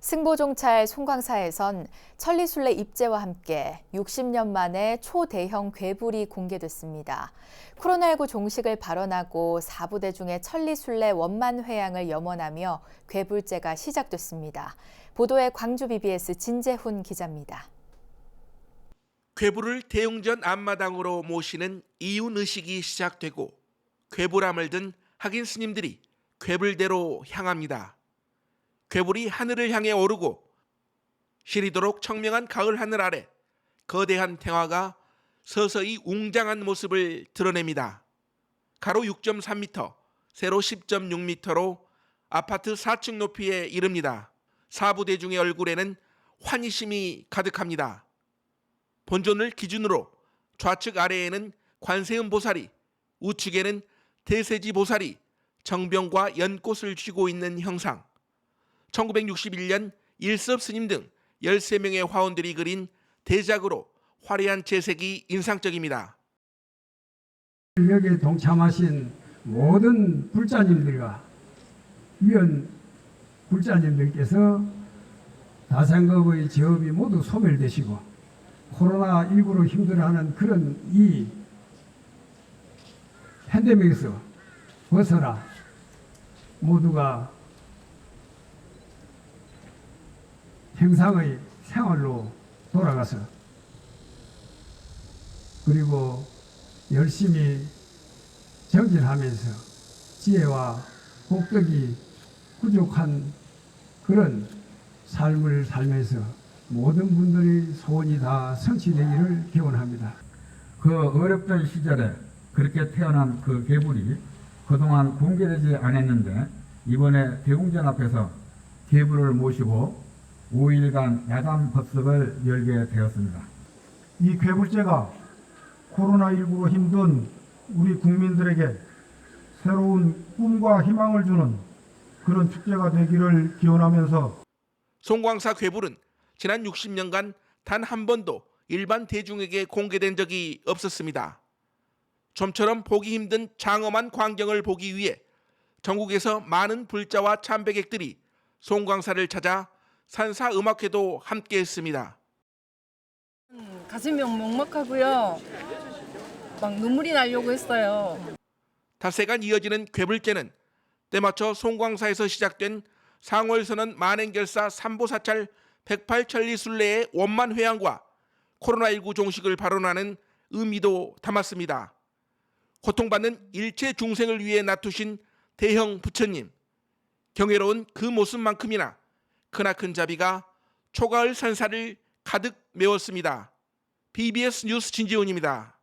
승보종찰 송광사에선 천리순례 입제와 함께 60년 만에 초대형 괴불이 공개됐습니다. 코로나19 종식을 발언하고 4부대 중에 천리순례 원만회양을 염원하며 괴불제가 시작됐습니다. 보도에 광주 BBS 진재훈 기자입니다. 괴불을 대웅전 앞마당으로 모시는 이윤 의식이 시작되고 괴불함을 든 학인 스님들이 괴불대로 향합니다. 괴불이 하늘을 향해 오르고 시리도록 청명한 가을 하늘 아래 거대한 태화가 서서히 웅장한 모습을 드러냅니다. 가로 6.3m, 세로 10.6m로 아파트 4층 높이에 이릅니다. 사부대 중의 얼굴에는 환희심이 가득합니다. 본존을 기준으로 좌측 아래에는 관세음 보살이, 우측에는 대세지 보살이 정병과 연꽃을 쥐고 있는 형상. 1961년 일섭 스님 등 13명의 화원들이 그린 대작으로 화려한 재색이 인상적입니다. 여기에 동참하신 모든 불자님들과 위원 불자님들께서 다생업의 지업이 모두 소멸되시고 코로나19로 힘들어하는 그런 이 팬데믹에서 벗어나 모두가 평상의 생활로 돌아가서 그리고 열심히 정진하면서 지혜와 복덕이 부족한 그런 삶을 살면서 모든 분들의 소원이 다 성취되기를 기원합니다. 그 어렵던 시절에 그렇게 태어난 그 개불이 그동안 공개되지 않았는데 이번에 대웅전 앞에서 개불을 모시고 5일간 야간 법석을 열게 되었습니다. 이 괴불제가 코로나19로 힘든 우리 국민들에게 새로운 꿈과 희망을 주는 그런 축제가 되기를 기원하면서 송광사 괴불은 지난 60년간 단 한 번도 일반 대중에게 공개된 적이 없었습니다. 좀처럼 보기 힘든 장엄한 광경을 보기 위해 전국에서 많은 불자와 참배객들이 송광사를 찾아 산사 음악회도 함께했습니다. 가슴이 먹먹하고요. 막 눈물이 나려고 했어요. 닷새간 이어지는 괴불제는 때맞춰 송광사에서 시작된 상월선언 만행결사 삼보사찰 108천리순례의 원만 회양과 코로나19 종식을 발언하는 의미도 담았습니다. 고통받는 일체 중생을 위해 낳두신 대형 부처님, 경외로운 그 모습만큼이나 크나큰 자비가 초가을 산사를 가득 메웠습니다. BBS 뉴스 진지훈입니다.